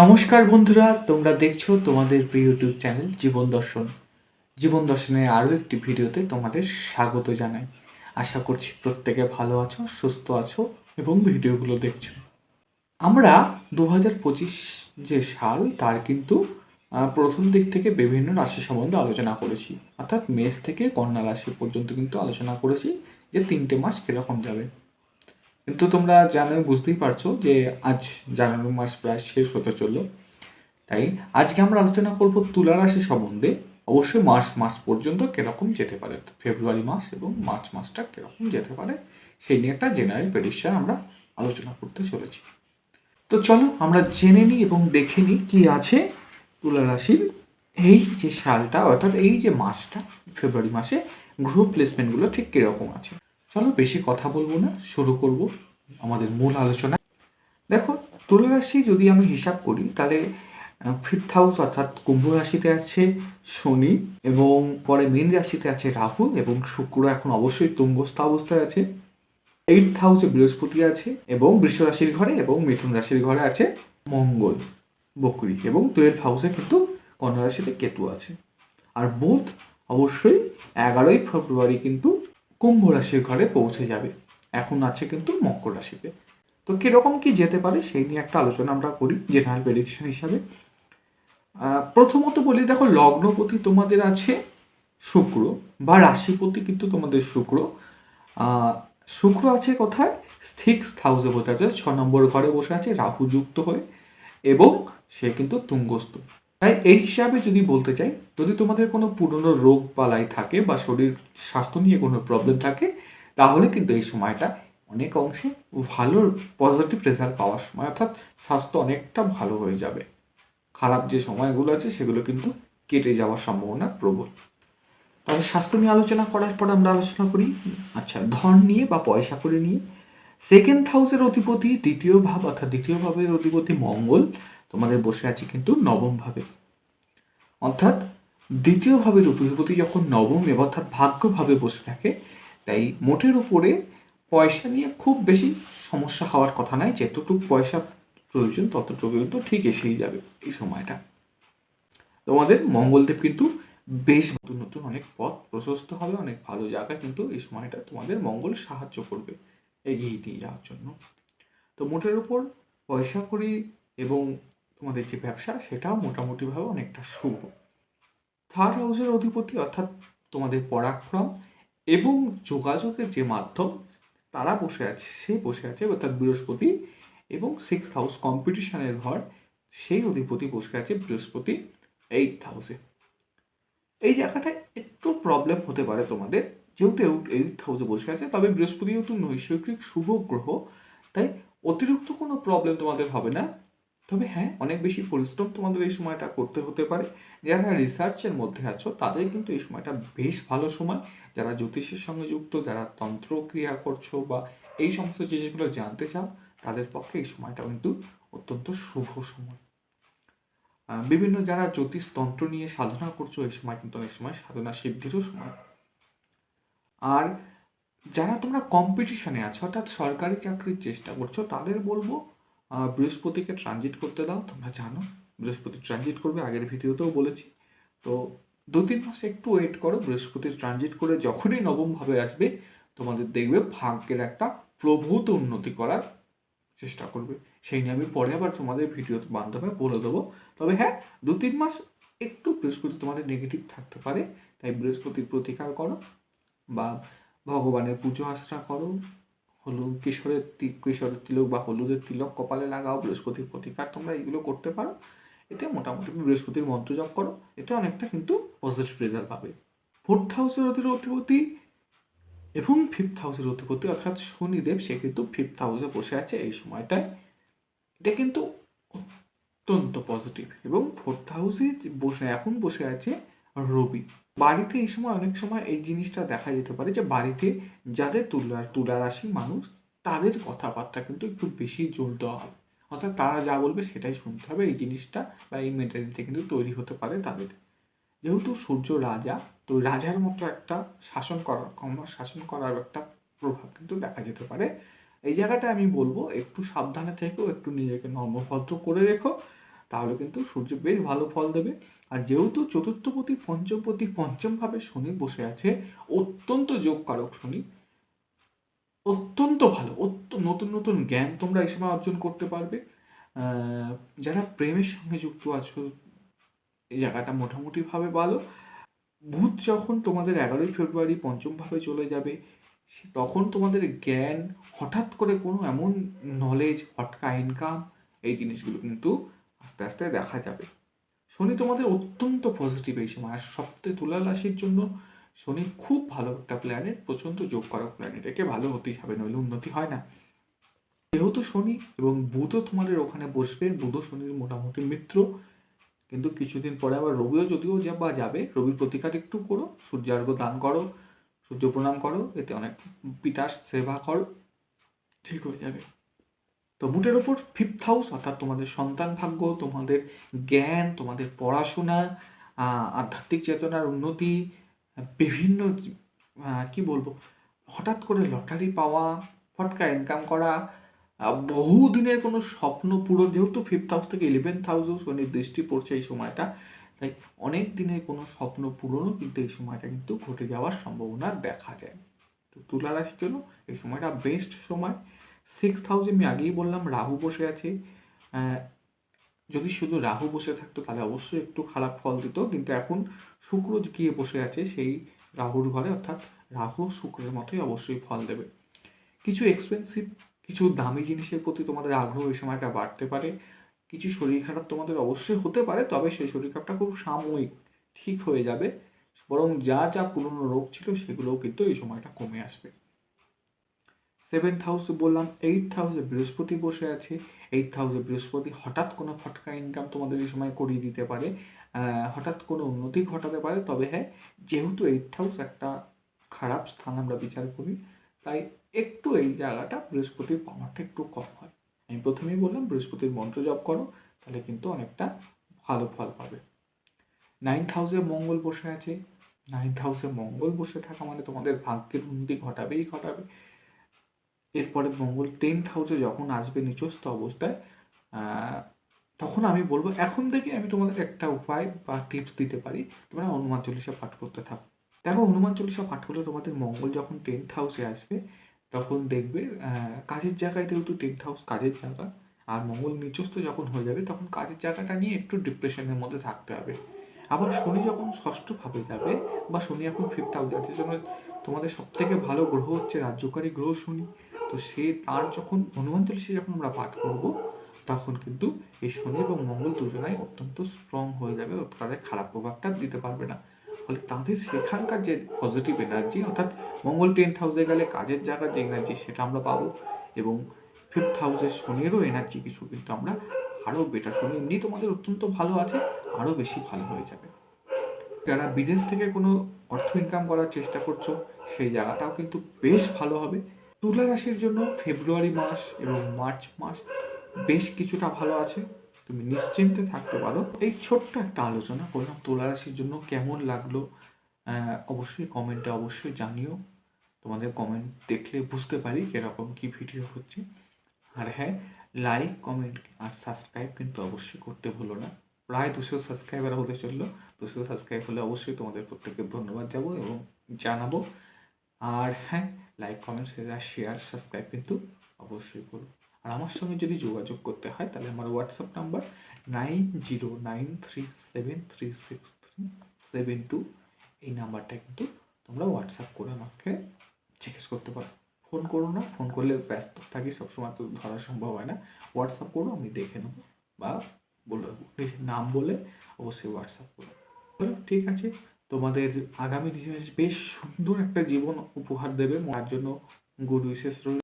নমস্কার বন্ধুরা, তোমরা দেখছ তোমাদের প্রিয় ইউটিউব চ্যানেল জীবন দর্শন। জীবন দর্শনের আরও একটি ভিডিওতে তোমাদের স্বাগত জানাই। আশা করছি প্রত্যেকে ভালো আছো, সুস্থ আছো এবং ভিডিওগুলো দেখছ। আমরা দু হাজার পঁচিশ যে সাল, তার কিন্তু প্রথম দিক থেকে বিভিন্ন রাশি সম্বন্ধে আলোচনা করেছি। অর্থাৎ মেষ থেকে কন্যা রাশি পর্যন্ত কিন্তু আলোচনা করেছি যে তিনটে মাস কীরকম যাবে। কিন্তু তোমরা জানো, বুঝতেই পারছ যে আজ জানুয়ারি মাস প্রায় শেষ হতে চলল। তাই আজকে আমরা আলোচনা করব তুলা রাশি সম্বন্ধে। অবশ্যই মার্চ মাস পর্যন্ত কীরকম যেতে পারে? ফেব্রুয়ারি মাস এবং মার্চ মাসটা কীরকম যেতে পারে? সেই নিয়ে একটা জেনারেল প্রেডিকশন আমরা আলোচনা করতে চলেছি। তো চলো আমরা জেনে নিই এবং দেখে নিই কি আছে তুলা রাশির এই যে সালটা, অর্থাৎ এই যে মাসটা, ফেব্রুয়ারি মাসে গ্রুপ প্লেসমেন্টগুলো ঠিক কীরকম আছে। চলো বেশি কথা বলব না, শুরু করব আমাদের মূল আলোচনা। দেখো তুলা রাশি যদি আমি হিসাব করি, তাহলে ফিফথ হাউস অর্থাৎ কুম্ভ রাশিতে আছে শনি এবং পরে মীন রাশিতে আছে রাহু এবং শুক্র এখন অবশ্যই তুঙ্গস্থ অবস্থায় আছে। এইট হাউসে বৃহস্পতি আছে এবং বৃষ রাশির ঘরে এবং মিথুন রাশির ঘরে আছে মঙ্গল, বকরি এবং টুয়েলভ হাউসে কিন্তু কন্যা রাশিতে কেতু আছে। আর বুধ অবশ্যই এগারোই ফেব্রুয়ারি কিন্তু কুম্ভ রাশির ঘরে পৌঁছে যাবে। এখন আছে কিন্তু মকর রাশিতে। তো কীরকম কি যেতে পারে সেই নিয়ে একটা আলোচনা আমরা করি জেনারেল প্রেডিকশন হিসাবে। প্রথমত বলি, দেখো লগ্নপতি তোমাদের আছে শুক্র বা রাশিপতি কিন্তু তোমাদের শুক্র। শুক্র আছে কোথায়? সিক্স হাউসে বসে আছে, ছ নম্বর ঘরে বসে আছে, রাহু যুক্ত হয়ে এবং সে কিন্তু তুঙ্গস্থ। তাই এই হিসাবে যদি বলতে চাই, যদি তোমাদের কোনো পুরনো রোগ বালাই থাকে বা শরীর স্বাস্থ্য নিয়ে কোনো প্রবলেম থাকে, তাহলে কিন্তু এই সময়টা অনেক অংশে ভালো পজিটিভ রেজাল্ট পাওয়ার সময়, অর্থাৎ স্বাস্থ্য অনেকটা ভালো হয়ে যাবে। খারাপ যে সময়গুলো আছে, সেগুলো কিন্তু কেটে যাওয়ার সম্ভাবনা প্রবল। তাহলে স্বাস্থ্য নিয়ে আলোচনা করার পর আমরা আলোচনা করি আচ্ছা ধন নিয়ে বা পয়সা করে নিয়ে। সেকেন্ড হাউসের অধিপতি, দ্বিতীয় ভাব, অর্থাৎ দ্বিতীয় ভাবের অধিপতি মঙ্গল, তোমাদের বসে আছে কিন্তু নবম ভাবে। অর্থাৎ দ্বিতীয় ভাবের অধিপতি যখন নবম অর্থাৎ ভাগ্যভাবে বসে থাকে, তাই মোটের উপরে পয়সা নিয়ে খুব বেশি সমস্যা হওয়ার কথা নয়, যতটুকু পয়সা প্রয়োজন ততটুকু কিন্তু ঠিক এসেই যাবে এই সময়টা। তোমাদের মঙ্গলদেব কিন্তু বেশ নতুন নতুন অনেক পথ প্রশস্ত হবে, অনেক ভালো জায়গা কিন্তু এই সময়টা তোমাদের মঙ্গল সাহায্য করবে এগিয়ে দিয়ে যাওয়ার জন্য। তো মোটের উপর পয়সা করি এবং তোমাদের যে ব্যবসা, সেটাও মোটামুটিভাবে অনেকটা শুভ। থার্ড হাউসের অধিপতি অর্থাৎ তোমাদের পরাক্রম এবং যোগাযোগের যে মাধ্যম, তারা বসে আছে, সে বসে আছে, অর্থাৎ বৃহস্পতি এবং সিক্স হাউস কম্পিটিশনের ঘর, সেই অধিপতি বসে আছে বৃহস্পতি এইট হাউসে এই জায়গাটায় একটু প্রবলেম হতে পারে তোমাদের, যেহেতু এইট হাউসে বসে আছে, তবে বৃহস্পতি যেহেতু নৈসর্গিক শুভ গ্রহ, তাই অতিরিক্ত কোনো প্রবলেম তোমাদের হবে না। তবে হ্যাঁ অনেক বেশি পরিশ্রম তোমাদের এই সময়টা করতে হতে পারে। যারা রিসার্চের মধ্যে আছো, তাদের কিন্তু এই সময়টা বেশ ভালো সময়। যারা জ্যোতিষের সঙ্গে যুক্ত, যারা তন্ত্র ক্রিয়া করছ বা এই সমস্ত জিনিসগুলো জানতে চাও, তাদের পক্ষে এই সময়টা কিন্তু অত্যন্ত শুভ সময়। বিভিন্ন যারা জ্যোতিষ তন্ত্র নিয়ে সাধনা করছ, এই সময় কিন্তু অনেক সময় সাধনা সিদ্ধিরও সময়। আর যারা তোমরা কম্পিটিশনে আছো, অর্থাৎ সরকারি চাকরির চেষ্টা করছ, তাদের বলব বৃহস্পতিকে ট্রানজিট করতে দাও, তোমরা জানো, বৃহস্পতি ট্রানজিট করবে, আগের ভিডিওতেও বলেছি। তো দু তিন মাস একটু ওয়েট করো, বৃহস্পতি ট্রানজিট করে যখনই নবমভাবে আসবে, তোমাদের দেখবে ভাগ্যের একটা প্রভূত উন্নতি করার চেষ্টা করবে। সেই নিয়ে আমি পরে আবার তোমাদের ভিডিওতে মাধ্যমে বলে দেবো। তবে হ্যাঁ দু তিন মাস একটু বৃহস্পতি তোমাদের নেগেটিভ থাকতে পারে, তাই বৃহস্পতির প্রতিকার করো বা ভগবানের পুজো আশ্রা করো হলুদ, কিশোরের কিশোরের তিলক বা হলুদের তিলক কপালে লাগাও, বৃহস্পতির প্রতিকার, তোমরা এগুলো করতে পারো। এতে মোটামুটি বৃহস্পতির মন্ত্র জপ করো। এতে অনেকটা কিন্তু পজিটিভ রেজাল্ট পাবে। ফোর্থ হাউসের অধিপতি এবং ফিফথ হাউসের অধিপতি অর্থাৎ শনিদেব, সে কিন্তু ফিফথ হাউসে বসে আছে এই সময়টায়। এটা কিন্তু অত্যন্ত পজিটিভ এবং ফোর্থ হাউসে বসে, এখন বসে আছে রবি। বাড়িতে এই সময় অনেক সময় এই জিনিসটা দেখা যেতে পারে যে বাড়িতে যাদের তুলা তুলা রাশি মানুষ, তাদের কথাবার্তা কিন্তু একটু বেশি জোর দেওয়া হবে। অর্থাৎ তারা যা বলবে সেটাই শুনতে হবে, এই জিনিসটা বা এই মেন্টালিটি কিন্তু তৈরি হতে পারে তাদের। যেহেতু সূর্য রাজা, তো রাজার মতো একটা শাসন করার কম- শাসন করার একটা প্রভাব কিন্তু দেখা যেতে পারে। এই জায়গাটা আমি বলব, একটু সাবধানে থেকো একটু নিজেকে নর্মভদ্র করে রেখো। তাহলে কিন্তু সূর্য বেশ ভালো ফল দেবে। আর যেহেতু চতুর্থপতি পঞ্চমপতি পঞ্চমভাবে শনি বসে আছে, অত্যন্ত যোগকারক শনি। অত্যন্ত ভালো নতুন নতুন জ্ঞান তোমরা এই সময় অর্জন করতে পারবে। যারা প্রেমের সঙ্গে যুক্ত আছো, এই জায়গাটা মোটামুটিভাবে ভালো। ভূত যখন তোমাদের এগারোই ফেব্রুয়ারি পঞ্চমভাবে চলে যাবে তখন তোমাদের জ্ঞান হঠাৎ করে কোনো এমন নলেজ হটকা ইনকাম এই জিনিসগুলো কিন্তু আস্তে আস্তে দেখা যাবে। শনি তোমাদের অত্যন্ত পজিটিভ এই সময়। আর সপ্তাহে তুলা রাশির জন্য শনি খুব ভালো একটা প্ল্যানেট প্রচণ্ড যোগ করা প্ল্যানেট একে ভালো হতেই হবে, নইলে উন্নতি হয় না। যেহেতু শনি এবং বুধও তোমাদের ওখানে বসবে, বুধও শনির মোটামুটি মিত্র। কিন্তু কিছুদিন পরে আবার রবিও যদিও যা বা যাবে, রবির প্রতিকার একটু করো, সূর্যার্ঘ দান করো, সূর্য প্রণাম করো, এতে অনেক পিতার সেবা করো, ঠিক হয়ে যাবে। তো বুটের ওপর ফিফথ হাউস অর্থাৎ তোমাদের সন্তান ভাগ্য তোমাদের জ্ঞান তোমাদের পড়াশোনা আধ্যাত্মিক চেতনার উন্নতি বিভিন্ন কি বলব হঠাৎ করে লটারি পাওয়া ফটকা ইনকাম করা আহ, বহুদিনের কোনো স্বপ্ন পুরো যেহেতু ফিফথ হাউস থেকে ইলেভেন্থ হাউসেও শনির দৃষ্টি পড়ছে এই সময়টা তাই অনেক দিনের কোনো স্বপ্ন পূরণও কিন্তু এই সময়টা কিন্তু ঘটে যাওয়ার সম্ভাবনা দেখা যায়। তো তুলা রাশির জন্য এই সময়টা বেস্ট সময়। সিক্সথ হাউসে আমি আগেই বললাম রাহু বসে আছে। যদি শুধু রাহু বসে থাকতো তাহলে অবশ্যই একটু খারাপ ফল দিত, কিন্তু এখন শুক্র গিয়ে বসে আছে সেই রাহুর ঘরে, অর্থাৎ রাহু শুক্রের মতোই অবশ্যই ফল দেবে। কিছু এক্সপেন্সিভ কিছু দামি জিনিসের প্রতি তোমাদের আগ্রহ এই সময়টা বাড়তে পারে। কিছু শরীর খারাপ তোমাদের অবশ্যই হতে পারে, তবে সেই শরীর খারাপটা খুব সাময়িক ঠিক হয়ে যাবে। বরং যা যা পুরনো রোগ ছিল সেগুলোও কিন্তু এই সময়টা কমে আসবে। সেভেন্থ হাউসে বললাম, এইট হাউসে বৃহস্পতি বসে আছে, এইট হাউসে বৃহস্পতি হঠাৎ কোনো ফটকা ইনকাম তোমাদের এই সময় করিয়ে দিতে পারে হঠাৎ কোনো উন্নতি ঘটাতে পারে, তবে হ্যাঁ যেহেতু এইট হাউস একটা খারাপ স্থান আমরা বিচার করি, তাই একটু এই জায়গাটা বৃহস্পতির পাওয়ারটা একটু কম হয়। আমি প্রথমেই বললাম, বৃহস্পতির মন্ত্র জপ করো, তাহলে কিন্তু অনেকটা ভালো ফল পাবে। নাইন্থ হাউসে মঙ্গল বসে আছে নাইন্থ হাউসে মঙ্গল বসে থাকা মানে তোমাদের ভাগ্যের উন্নতি ঘটাবেই ঘটাবে। এরপরে মঙ্গল টেন্থ হাউসে যখন আসবে নিচস্থ অবস্থায় তখন আমি বলব, এখন থেকে আমি তোমাদের একটা উপায় বা টিপস দিতে পারি। তোমরা হনুমান চল্লিশা পাঠ করতে থাকো। দেখো, হনুমান চল্লিশা পাঠ করলে তোমাদের মঙ্গল যখন টেন্থ হাউসে আসবে, তখন দেখবে কাজের জায়গায় যেহেতু টেন্থ হাউস কাজের জায়গা, আর মঙ্গল নিচস্থ যখন হয়ে যাবে, তখন কাজের জায়গাটা নিয়ে একটু ডিপ্রেশনের মধ্যে থাকতে হবে। আবার শনি যখন ষষ্ঠভাবে যাবে, বা শনি এখন ফিফথ হাউসে আছে তোমাদের সব থেকে ভালো গ্রহ হচ্ছে রাজ্যকারী গ্রহ শনি। তো সে তার যখন হনুমান চল্লিশে যখন আমরা পাঠ করব, তখন কিন্তু এই শনি এবং মঙ্গল দুজনাই অত্যন্ত স্ট্রং হয়ে যাবে তাদের খারাপ প্রভাবটা দিতে পারবে না। ফলে তাদের সেখানকার যে পজিটিভ এনার্জি অর্থাৎ মঙ্গল টেন্থ হাউসে গেলে কাজের জায়গার যে এনার্জি সেটা আমরা পাবো এবং ফিফথ হাউসের শনিরও এনার্জি কিছু কিন্তু আমরা আরও বেটার শনি এমনি তোমাদের অত্যন্ত ভালো আছে আরও বেশি ভালো হয়ে যাবে। যারা বিদেশ থেকে কোনো অর্থ ইনকাম করার চেষ্টা করছ, সেই জায়গাটাও কিন্তু বেশ ভালো হবে। তুলা রাশির জন্য ফেব্রুয়ারি মাস এবং মার্চ মাস বেশ কিছুটা ভালো আছে। তুমি নিশ্চিন্তে থাকতে পারো। এই ছোট্ট একটা আলোচনা করলাম তুলা রাশির জন্য কেমন লাগল অবশ্যই কমেন্টে অবশ্যই জানিও। তোমাদের কমেন্ট দেখলে বুঝতে পারি কীরকম কি ভিডিও হচ্ছে। আর হ্যাঁ লাইক কমেন্ট আর সাবস্ক্রাইব কিন্তু অবশ্যই করতে ভুলো না। প্রায় দুশো সাবস্ক্রাইবার হতে চলল। দুশো সাবস্ক্রাইব হলে অবশ্যই তোমাদের প্রত্যেককে ধন্যবাদ যাব এবং জানাব। আর হ্যাঁ লাইক কমেন্ট শেয়ার সাবস্ক্রাইব কিন্তু অবশ্যই করো। আর আমার সঙ্গে যদি যোগাযোগ করতে হয়, তাহলে আমার WhatsApp number nine zero nine three seven three six three seven two এই নাম্বারটা কিন্তু তোমরা হোয়াটসঅ্যাপ করে আমাকে জিজ্ঞেস করতে পারো। ফোন করো না, ফোন করলে ব্যস্ত থাকি, সবসময় তো ধরা সম্ভব হয় না। হোয়াটসঅ্যাপ করো, আমি দেখে নেব বা বলে দেবো। নাম বলে অবশ্যই হোয়াটসঅ্যাপ করো। ঠিক আছে? তোমাদের আগামী দিনে বেশ সুন্দর একটা জীবন উপহার দেবে। তার জন্য গুড উইশেস রইল।